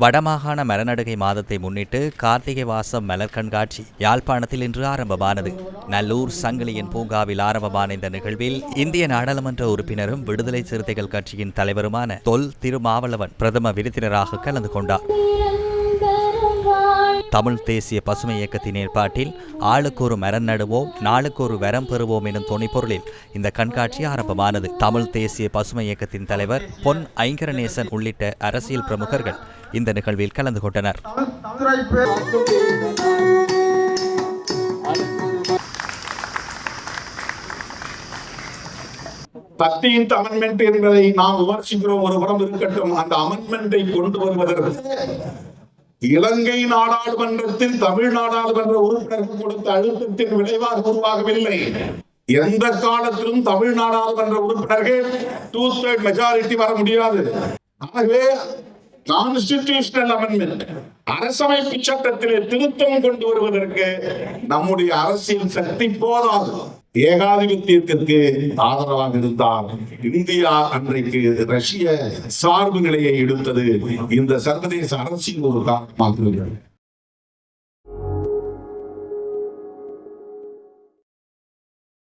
வடமாகாண மரநடுகை மாதத்தை முன்னிட்டு கார்த்திகை வாசம் மலர் கண்காட்சி யாழ்ப்பாணத்தில் இன்று ஆரம்பமானது. நல்லூர் சங்கிலியின் பூங்காவில் ஆரம்பமான இந்த நிகழ்வில் இந்திய நாடாளுமன்ற உறுப்பினரும் விடுதலை சிறுத்தைகள் கட்சியின் தலைவருமான தொல் திருமாவளவன் பிரதம விருந்தினராக கலந்து கொண்டார். தமிழ் தேசிய பசுமை இயக்கத்தின் ஏற்பாட்டில் ஆளுக்கு ஒரு மரம் நடுவோம் நாளுக்கு ஒரு வரம் பெறுவோம் எனும் துணைப்பொருளில் இந்த கண்காட்சி ஆரம்பமானது. தமிழ் தேசிய பசுமை இயக்கத்தின் தலைவர் பொன் ஐங்கரநேசன் உள்ளிட்ட அரசியல் பிரமுகர்கள் இந்த நிகழ்வில் கலந்து கொண்டனர். தர்டீன்த் அமெண்ட்மெண்ட் என்பதை நாம் விமர்சிக்கிறோம். ஒரு புறம் இருக்கட்டும் அந்த அமெண்ட்மெண்டை கொண்டு வருவதற்கு. இலங்கை நாடாளுமன்றத்தில் தமிழ் நாடாளுமன்ற உறுப்பினர்கள் கொடுத்த அழுத்தத்தின் விளைவாக உருவாகவில்லை. எந்த காலத்திலும் தமிழ் நாடாளுமன்ற உறுப்பினர்கள் டூ தேர்ட் மெஜாரிட்டி வர முடியாது. ஆகவே கான்ஸ்டிடியூஷனல் அமெண்ட்மெண்ட் அரசமைப்பு சட்டத்திலே திருத்தம் கொண்டு வருவதற்கு நம்முடைய அரசியல் சக்தி போதாது. ஏகாதிபத்தியத்திற்கு ஆதரவாக இருந்தால் இந்தியா அன்றைக்கு ரஷ்ய சார்பு நிலையை எடுத்தது இந்த சர்வதேச அரசியல் ஒரு காரணமாக இருக்கிறது